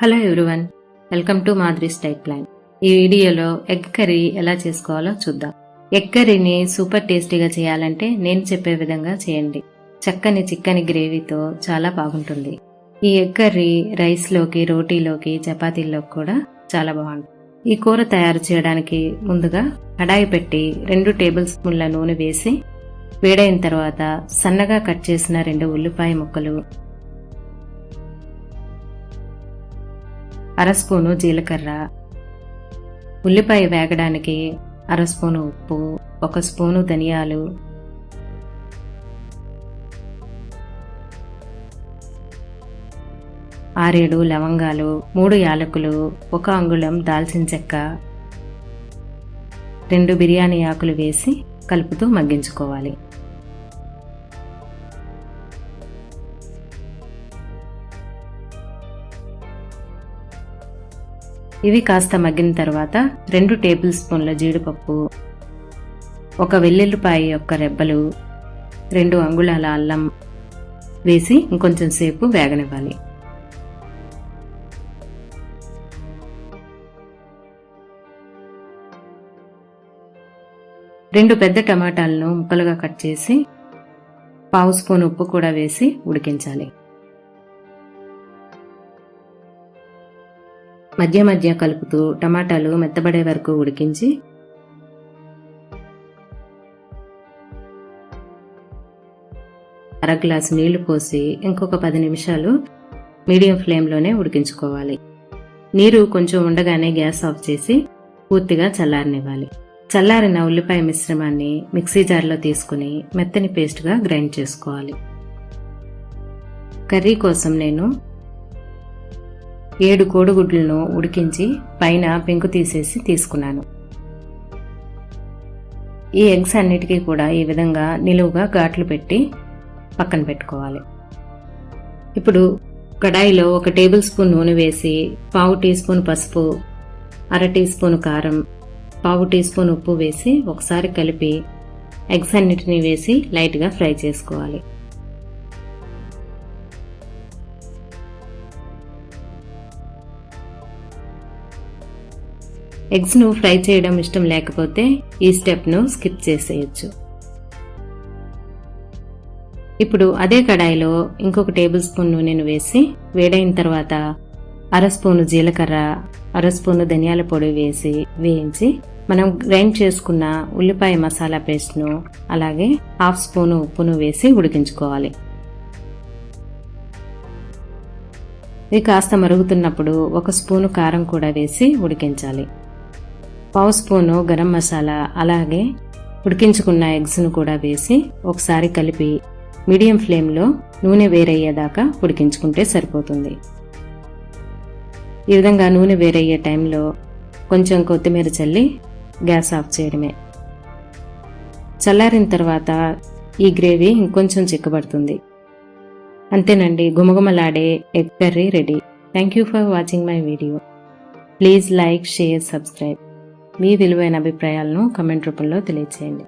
Hello everyone welcome to Madhuri style plan ఈ వీడియోలో egg curry ఎలా చేసుకోవాలో చూద్దాం. ఎగ్ కర్రీని సూపర్ టేస్టీగా చేయాలంటే నేను చెప్పే విధంగా చేయండి. చక్కని చిక్కని గ్రేవీతో చాలా బాగుంటుంది. ఈ ఎగ్ కర్రీ రైస్లోకి రోటీలోకి చపాతీల్లోకి కూడా చాలా బాగుంటుంది. ఈ కూర తయారు చేయడానికి ముందుగా కడాయి పెట్టి రెండు టేబుల్ స్పూన్ల నూనె వేసి వేడైన తర్వాత సన్నగా కట్ చేసిన రెండు ఉల్లిపాయ ముక్కలు అర స్పూను జీలకర్ర ఉల్లిపాయ వేగడానికి అర స్పూను ఉప్పు ఒక స్పూను ధనియాలు ఆరేడు లవంగాలు మూడు యాలకులు ఒక అంగుళం దాల్చిన చెక్క రెండు బిర్యానీ ఆకులు వేసి కలుపుతూ మగ్గించుకోవాలి. ఇవి కాస్త మగ్గిన తర్వాత రెండు టేబుల్ స్పూన్ల జీడిపప్పు ఒక వెల్లుల్లిపాయ యొక్క రెబ్బలు రెండు అంగుళాల అల్లం వేసి ఇంకొంచెం సేపు వేగనివ్వాలి. రెండు పెద్ద టమాటాలను ముక్కలుగా కట్ చేసి పావు స్పూన్ ఉప్పు కూడా వేసి ఉడికించాలి. మధ్య మధ్య కలుపుతూ టమాటాలు మెత్తబడే వరకు ఉడికించి అర గ్లాసు నీళ్ళు పోసి ఇంకొక పది నిమిషాలు మీడియం ఫ్లేమ్లోనే ఉడికించుకోవాలి. నీరు కొంచెం ఉండగానే గ్యాస్ ఆఫ్ చేసి పూర్తిగా చల్లారనివ్వాలి. చల్లారిన ఉల్లిపాయ మిశ్రమాన్ని మిక్సీ జార్లో తీసుకుని మెత్తని పేస్ట్గా గ్రైండ్ చేసుకోవాలి. కర్రీ కోసం నేను ఏడు కోడిగుడ్లను ఉడికించి పైన పెంకు తీసేసి తీసుకున్నాను. ఈ ఎగ్స్ అన్నిటికీ కూడా ఈ విధంగా నిలువుగా ఘాట్లు పెట్టి పక్కన పెట్టుకోవాలి. ఇప్పుడు కడాయిలో ఒక టేబుల్ స్పూన్ నూనె వేసి పావు టీ స్పూన్ పసుపు అర టీ స్పూన్ కారం పావు టీ స్పూన్ ఉప్పు వేసి ఒకసారి కలిపి ఎగ్స్ అన్నిటినీ వేసి లైట్గా ఫ్రై చేసుకోవాలి. ఎగ్స్ను ఫ్రై చేయడం ఇష్టం లేకపోతే ఈ స్టెప్ను స్కిప్ చేసేయచ్చు. ఇప్పుడు అదే కడాయిలో ఇంకొక టేబుల్ స్పూన్ నూనెను వేసి వేడైన తర్వాత అర స్పూను జీలకర్ర అర స్పూను ధనియాల పొడి వేసి వేయించి మనం గ్రైండ్ చేసుకున్న ఉల్లిపాయ మసాలా పేస్ట్ను అలాగే హాఫ్ స్పూను ఉప్పును వేసి ఉడికించుకోవాలి. ఇది కాస్త మరుగుతున్నప్పుడు ఒక స్పూను కారం కూడా వేసి ఉడికించాలి. పావు స్పూను గరం మసాలా అలాగే ఉడికించుకున్న ఎగ్స్ను కూడా వేసి ఒకసారి కలిపి మీడియం ఫ్లేమ్లో నూనె వేరయ్యేదాకా ఉడికించుకుంటే సరిపోతుంది. ఈ విధంగా నూనె వేరయ్యే టైంలో కొంచెం కొత్తిమీర చల్లి గ్యాస్ ఆఫ్ చేయడమే. చల్లారిన తర్వాత ఈ గ్రేవీ ఇంకొంచెం చిక్కబడుతుంది. అంతేనండి గుమగుమలాడే egg curry ready. Thank you for watching my video please like share subscribe మీ విలువైన అభిప్రాయాలను కమెంట్ రూపంలో తెలియచేయండి.